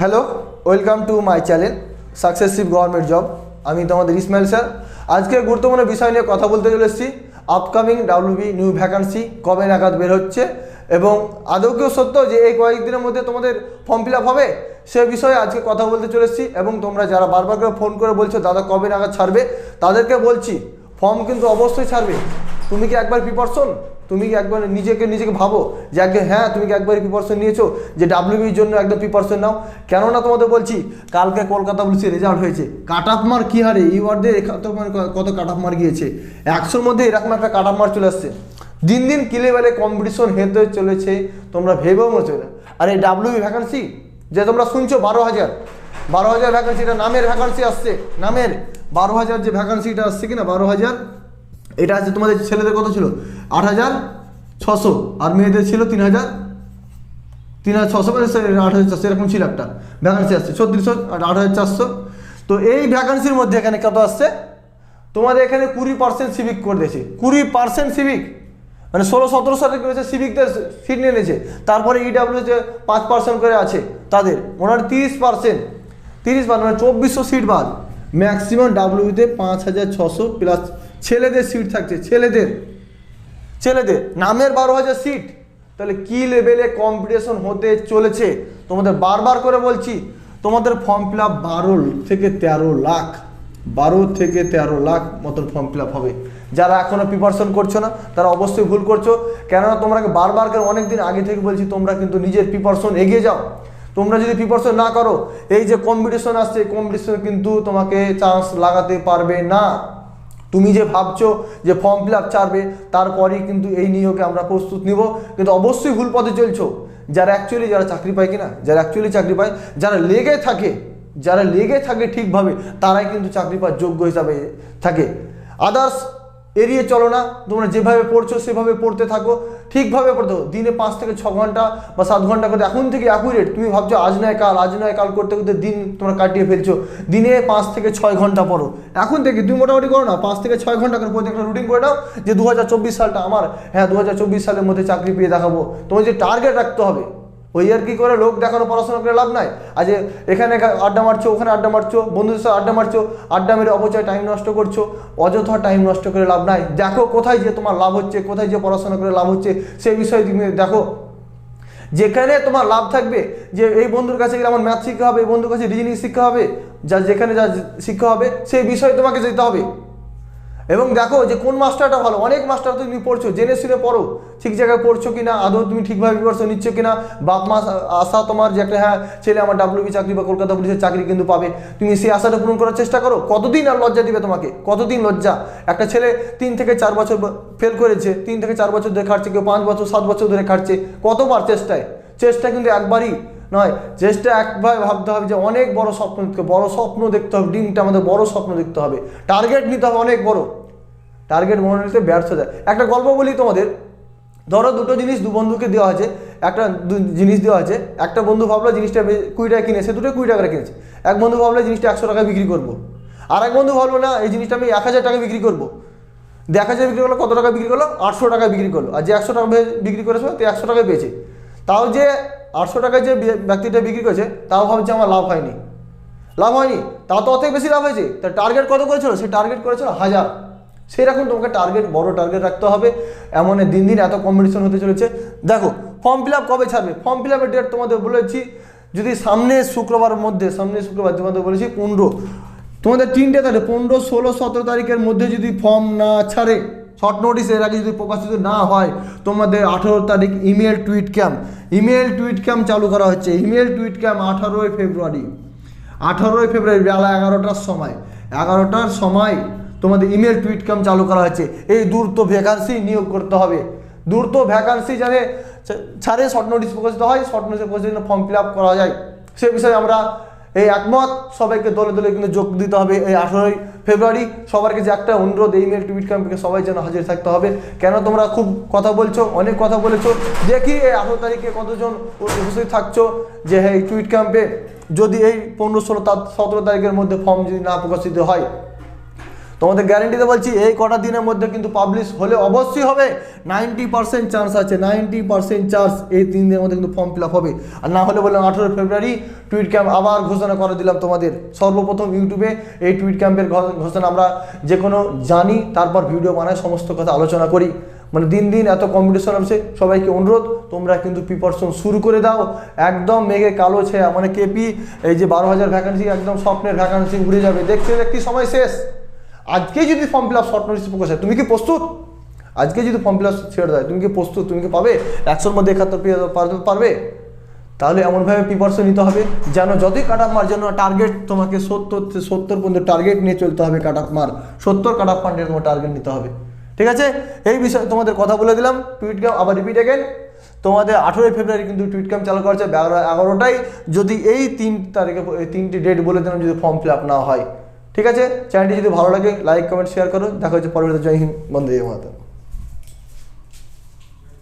Hello welcome to my channel successive government job আমি তোমাদের Ismail sir আজকে গুরুত্বপূর্ণ বিষয় নিয়ে কথা বলতে চলে এসেছি। আপকামিং ডাব্লিউবি নিউ ভ্যাকান্সি কবে নাগাদ বের হচ্ছে? এবং আদৌ কেউ সত্য যে এই কয়েকদিনের মধ্যে তোমাদের ফর্ম ফিল হবে? সে বিষয়ে আজকে কথা বলতে চলে এসেছি এবং তোমরা যারা বারবার করে ফোন করে বলছো, দাদা কবে নাগাদ ছাড়বে? তাদেরকে বলছি ফর্ম কিন্তু অবশ্যই ছাড়বে। তুমি কি একবার প্রিপারশন তুমি কি একবার নিজেকে নিজেকে ভাবো যে একদম হ্যাঁ তুমি কি একবার প্রিপারশন নিয়েছো? যে ডাব্লিউবির জন্য একদম প্রিপারশন নাও। কেননা তোমাদের বলছি, কালকে কলকাতা পুলিশের রেজাল্ট হয়েছে। কাট অফ মার্ক কী হারে? ওয়ার্ডে কত কাট অফ মার্ক গিয়েছে? একশোর মধ্যে এরকম একটা কাট অফ মার্ক চলে আসছে। দিন দিন কি লেভেলে কম্পিটিশন হেতে চলেছে, তোমরা ভেবেও মনে চলে আর এই ডাব্লিউবি ভ্যাকান্সি যে তোমরা শুনছো বারো হাজার। বারো হাজার ভ্যাকান্সি এটা নামের ভ্যাকান্সি আসছে। নামের বারো হাজার যে ভ্যাকান্সিটা আসছে কিনা, বারো হাজার। এটা আছে তোমাদের ছেলেদের কত ছিল? আট হাজার ছশো আর মেয়েদের ছিল তিন হাজার তিন হাজার ছশো মানে আট হাজার চারশো, এরকম ছিল একটা ভ্যাকান্সি আসছে। ছত্রিশশো আর আট হাজার চারশো। তো এই ভ্যাকান্সির মধ্যে এখানে কত আসছে? তোমাদের এখানে কুড়ি পার্সেন্ট সিভিক করে দিয়েছে। কুড়ি পার্সেন্ট সিভিক মানে ষোলো সতেরো সালে করেছে সিভিকদের সিট নিয়ে নিয়েছে। তারপরে ইডাব্লিউ যে পাঁচ পার্সেন্ট করে আছে তাদের। ওনার তিরিশ পার্সেন্ট তিরিশ পার্সেন্ট মানে চব্বিশশো সিট বাদ। ম্যাক্সিমাম ডাব্লিউতে পাঁচ হাজার ছশো প্লাস ছেলেদের সিট থাকছে, ছেলেদের। ছেলেদের, নামের বারো হাজার সিট তাহলে কি লেভেলে কম্পিটিশন হতে চলেছে? তোমাদের বারবার করে বলছি, তোমাদের ফর্ম ফিল আপ বারো থেকে তেরো লাখ। বারো থেকে তেরো লাখ মতন ফর্ম ফিল হবে। যারা এখনও প্রিপারেশন করছ না, তারা অবশ্যই ভুল করছ। কেননা তোমরা বারবার করে অনেক দিন আগে থেকে বলছি, তোমরা কিন্তু নিজের প্রিপারেশন এগিয়ে যাও। তোমরা যদি প্রিপারেশন না করো, এই যে কম্পিটিশন আসছে কম্পিটিশনে কিন্তু তোমাকে চান্স লাগাতে পারবে না। তুমি যে ভাবছ যে ফর্ম ফিল আপ ছাড়বে, তারপরেই কিন্তু এই নিয়োগে আমরা প্রস্তুত নিব। কিন্তু অবশ্যই ভুল পথে চলছো। যারা অ্যাকচুয়ালি যারা চাকরি পায় কিনা, যারা অ্যাকচুয়ালি চাকরি পায়, যারা লেগে থাকে, যারা লেগে থাকে ঠিকভাবে, তারাই কিন্তু চাকরি পাওয়ার যোগ্য হিসাবে থাকে। আদার্স এড়িয়ে চলো না। তোমরা যেভাবে পড়ছো, সেভাবে পড়তে থাকো। ঠিকভাবে পড়তে দিনে পাঁচ থেকে ছ ঘণ্টা বা সাত ঘণ্টা করে এখন থেকে অ্যাকুরেট তুমি ভাবছ, আজ নয় কাল, আজ নয় কাল করতে করতে দিন তোমরা কাটিয়ে ফেলছো। দিনে পাঁচ থেকে ছয় ঘণ্টা পড়ো। এখন থেকে তুমি মোটামুটি করো না, পাঁচ থেকে ছয় ঘণ্টা করে প্রত্যেকটা রুটিন করে নাও যে দু হাজার চব্বিশ সালটা আমার হ্যাঁ দু হাজার চব্বিশ সালের মধ্যে চাকরি পেয়ে দেখাবো। তোমার যে টার্গেট রাখতে হবে ওই আর কি করে লোক দেখানো, পড়াশোনা করে লাভ নাই? আজ এখানে আড্ডা মারছো, ওখানে আড্ডা মারছো, বন্ধুদের সাথে আড্ডা মারছো, আড্ডা মেরে অপচয় টাইম নষ্ট করছ, অযথা টাইম নষ্ট করে লাভ নাই। দেখো কোথায় যে তোমার লাভ হচ্ছে, কোথায় যে পড়াশোনা করে লাভ হচ্ছে, সেই বিষয়ে তুমি দেখো। যেখানে তোমার লাভ থাকবে, যে এই বন্ধুর কাছে গেলে আমার ম্যাথ শিক্ষা হবে, এই বন্ধুর কাছে রিজনিং শিক্ষা হবে, যা যেখানে যা শিক্ষা হবে, সেই বিষয়ে তোমাকে যেতে হবে। এবং দেখো যে কোন মাস্টারটা ভালো? অনেক মাস্টার তুমি পড়ছো, জেনে শুনে পড়ো। ঠিক জায়গায় পড়ছো কিনা, আদৌ তুমি ঠিকভাবে প্রিপারেশন নিচ্ছ কিনা? বাপ, মা আশা তোমার যে একটা হ্যাঁ ছেলে আমার ডাব্লিউবি চাকরি বা কলকাতা পুলিশের চাকরি কিন্তু পাবে। তুমি সেই আশাটা পূরণ করার চেষ্টা করো। কতদিন আর লজ্জা দিবে তোমাকে? কতদিন লজ্জা? একটা ছেলে তিন থেকে চার বছর ফেল করেছে, তিন থেকে চার বছর ধরে খাটছে, কেউ পাঁচ বছর, সাত বছর ধরে খাটছে। কতবার চেষ্টায়? চেষ্টা কিন্তু একবারই নয়। চেষ্টা একবার ভাবতে হবে যে অনেক বড় স্বপ্ন দেখতে বড় স্বপ্ন দেখতে হবে ডিমটা আমাদের বড় স্বপ্ন দেখতে হবে। টার্গেট নিতে হবে অনেক বড়। টার্গেট মনে নিতে ব্যর্থ যায় একটা গল্প বলি তোমাদের। ধরো দুটো জিনিস দু বন্ধুকে দেওয়া আছে। একটা জিনিস দেওয়া আছে। একটা বন্ধু ভাবলো জিনিসটা কুড়ি টাকা কিনেছে, দুটো কুড়ি টাকা কিনেছে। এক বন্ধু ভাবলো জিনিসটা একশো টাকা বিক্রি করব। আর এক বন্ধু ভাবলো, না, এই জিনিসটা আমি এক হাজার টাকা বিক্রি করব। দেখা যায় বিক্রি করল, কত টাকা বিক্রি করল? আটশো টাকা বিক্রি করল। আর যে একশো টাকা বিক্রি করেছে তো একশো টাকায় পেয়েছে। তাও যে আটশো টাকায় যে ব্যক্তিটা বিক্রি করেছে, তাও ভাবছে আমার লাভ হয়নি। লাভ হয়নি? তাও তো অত বেশি লাভ হয়েছে? তার টার্গেট কত করেছিল? সে টার্গেট করেছিল হাজার। সেরকম তোমাকে টার্গেট বড় টার্গেট রাখতে হবে। এমন দিন দিন এত কম্পিটিশন হতে চলেছে। দেখো ফর্ম ফিল কবে ছাড়বে? ফর্ম ফিল আপের ডেট তোমাদের বলেছি, যদি সামনে শুক্রবারের মধ্যে, সামনে শুক্রবার তোমাদের বলেছি পনেরো। তোমাদের তিনটে তারিখ পনেরো, ষোলো, সতেরো তারিখের মধ্যে যদি ফর্ম না ছাড়ে শর্ট নোটিস এর আগে যদি প্রকাশিত না হয়, তোমাদের আঠেরো তারিখ email tweet camp email tweet camp চালু করা হচ্ছে। ইমেল টুইট ক্যাম্প আঠারোই ফেব্রুয়ারি। আঠারোই ফেব্রুয়ারি বেলা এগারোটার সময়। এগারোটার সময় তোমাদের ইমেল টুইট ক্যাম্প চালু করা হয়েছে। এই দ্রুত ভ্যাকান্সি নিয়োগ করতে হবে। দ্রুত ভ্যাকান্সি জানে ছাড়ে শর্ট নোটিস প্রকাশিত হয় শর্ট নোটিস প্রকাশিত ফর্ম ফিল করা যায়। সে বিষয়ে আমরা এই একমত। সবাইকে দলে দলে কিন্তু যোগ দিতে হবে এই আঠেরোই ফেব্রুয়ারি। সবার কাছে একটা অনুরোধ, এই মেল টুইট ক্যাম্পে সবাই যেন হাজির থাকতে হবে। কেন তোমরা খুব কথা বলছো, অনেক কথা বলেছ? দেখি এই আঠেরো তারিখে কতজন উপস্থিত থাকছো? যে হ্যাঁ এই টুইট ক্যাম্পে যদি এই পনেরো, ষোলো, সতেরো তারিখের মধ্যে ফর্ম যদি না প্রকাশিত হয় তোমাদের গ্যারেন্টিতে বলছি, এই কটা দিনের মধ্যে কিন্তু পাবলিশ হলে অবশ্যই হবে। নাইনটি পার্সেন্ট চান্স আছে নাইনটি পার্সেন্ট চান্স এই তিন দিনের মধ্যে কিন্তু ফর্ম ফিল আপ হবে। আর না হলে বললাম আঠেরো ফেব্রুয়ারি টুইট ক্যাম্প আবার ঘোষণা করে দিলাম তোমাদের। সর্বপ্রথম ইউটিউবে এই টুইট ক্যাম্পের ঘোষণা আমরা যে কোনো জানি, তারপর ভিডিও বানাই সমস্ত কথা আলোচনা করি। মানে দিন দিন এত কম্পিটিশন আছে সবাইকে অনুরোধ, তোমরা কিন্তু প্রিপারেশন শুরু করে দাও। একদম মেঘে কালো ছেয়া মানে কেপি এই যে বারো হাজার ভ্যাকান্সি একদম স্বপ্নের ভ্যাকান্সি উড়ে যাবে। দেখতে দেখতে সময় শেষ। আজকে যদি form fill up short notice প্রকাশ হয় তুমি কি প্রস্তুত? আজকে যদি ফর্ম ফিল আপ ছেড়ে দেয়, তুমি কি প্রস্তুত? তুমি কি পাবে? একশোর মধ্যে একাত্তর পারবে? তাহলে এমনভাবে প্রিপারেশন নিতে হবে যেন যতই কাট অফ মার, যেন টার্গেট তোমাকে সত্তর সত্তর পর্যন্ত টার্গেট নিয়ে চলতে হবে কাট অফ মার। সত্তর কাট অফ পয়েন্টের তোমার টার্গেট নিতে হবে। ঠিক আছে? এই বিষয়ে তোমাদের কথা বলে দিলাম। টুইট ক্যাম্প আবার রিপিট এগেন তোমাদের আঠেরোই ফেব্রুয়ারি কিন্তু টুইট ক্যাম্প চালু করছে এগারোটাই যদি এই তিন তারিখে তিনটি ডেট বলে দিলাম, যদি ফর্ম ফিল আপ না হয়। ঠিক আছে? চ্যানেলটি যদি ভালো লাগে লাইক কমেন্ট শেয়ার করো দেখা হচ্ছে পরবর্তী জয় হিন্দ বন্ধু মাতা